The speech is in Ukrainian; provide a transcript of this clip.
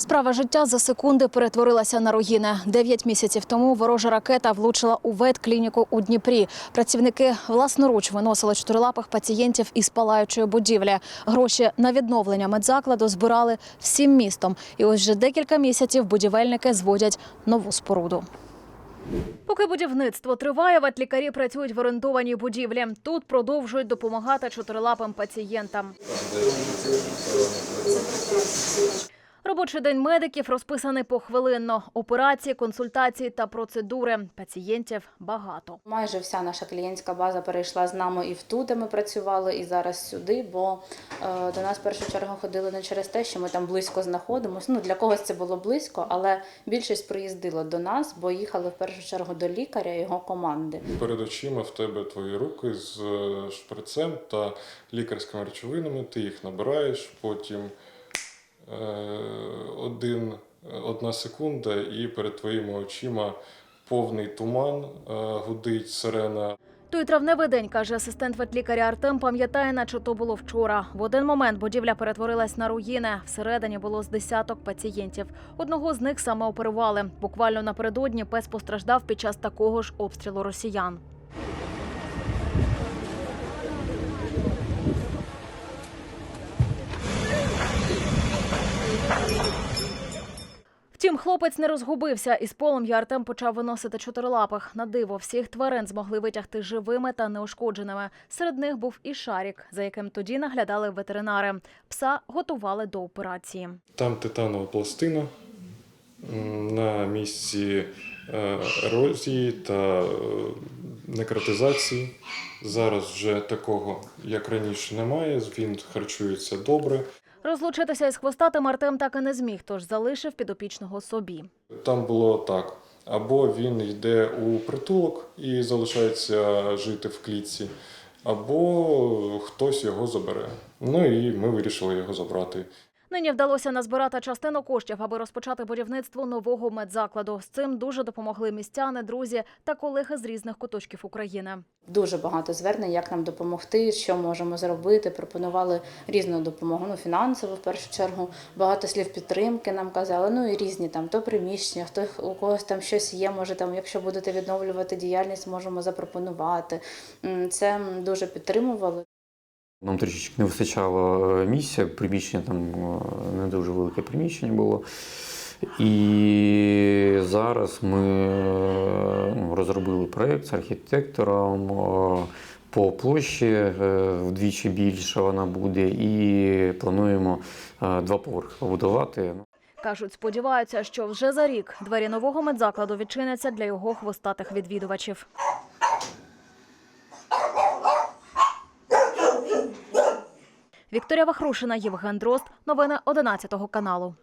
Справа життя за секунди перетворилася на руїни. Дев'ять місяців тому ворожа ракета влучила у ветклініку у Дніпрі. Працівники власноруч виносили чотирилапих пацієнтів із палаючої будівлі. Гроші на відновлення медзакладу збирали всім містом. І ось вже декілька місяців будівельники зводять нову споруду. Поки будівництво триває, ветлікарі працюють в орендованій будівлі. Тут продовжують допомагати чотирилапим пацієнтам. Робочий день медиків розписаний похвилинно. Операції, консультації та процедури. Пацієнтів багато. Майже вся наша клієнтська база перейшла з нами і в ту, де ми працювали, і зараз сюди, бо е, до нас в першу чергу ходили не через те, що ми там близько знаходимося. Ну для когось це було близько, але більшість приїздила до нас, бо їхали в першу чергу до лікаря і його команди. Перед очима в тебе твої руки з е, шприцем та лікарськими речовинами. Ти їх набираєш, потім один, одна секунда, і перед твоїми очима повний туман, е, гудить сирена. Той травневий день, каже асистент ветлікаря Артем, пам'ятає, наче то було вчора. В один момент будівля перетворилась на руїни. Всередині було з десяток пацієнтів. Одного з них саме оперували. Буквально напередодні пес постраждав під час такого ж обстрілу росіян. Втім, хлопець не розгубився. Із полум'я Артем почав виносити чотирилапих. На диво всіх тварин змогли витягти живими та неушкодженими. Серед них був і шарік, за яким тоді наглядали ветеринари. Пса готували до операції. Там титанова пластина на місці е, ерозії та е, некротизації. Зараз вже такого, як раніше, немає. Він харчується добре. Розлучитися із хвостатим Артем так і не зміг, тож залишив підопічного собі. Там було так: або він йде у притулок і залишається жити в клітці, або хтось його забере. Ну і ми вирішили його забрати. Нині вдалося назбирати частину коштів, аби розпочати будівництво нового медзакладу. З цим дуже допомогли містяни, друзі та колеги з різних куточків України. Дуже багато звернень, як нам допомогти, що можемо зробити. Пропонували різну допомогу, ну фінансову в першу чергу. Багато слів підтримки нам казали. Ну і різні там то приміщення, хто у когось там щось є. Може там, якщо будете відновлювати діяльність, можемо запропонувати. Це дуже підтримували. Нам трішечки не вистачало е, місця, приміщення там е, не дуже велике приміщення було. І зараз ми е, ну, розробили проєкт з архітектором. По площі вдвічі більше вона буде, і плануємо два поверхи побудувати. Кажуть, сподіваються, що вже за рік двері нового медзакладу відчиняться для його хвостатих відвідувачів. Вікторія Вахрушина, Євген Дрозд. Новини 11 каналу.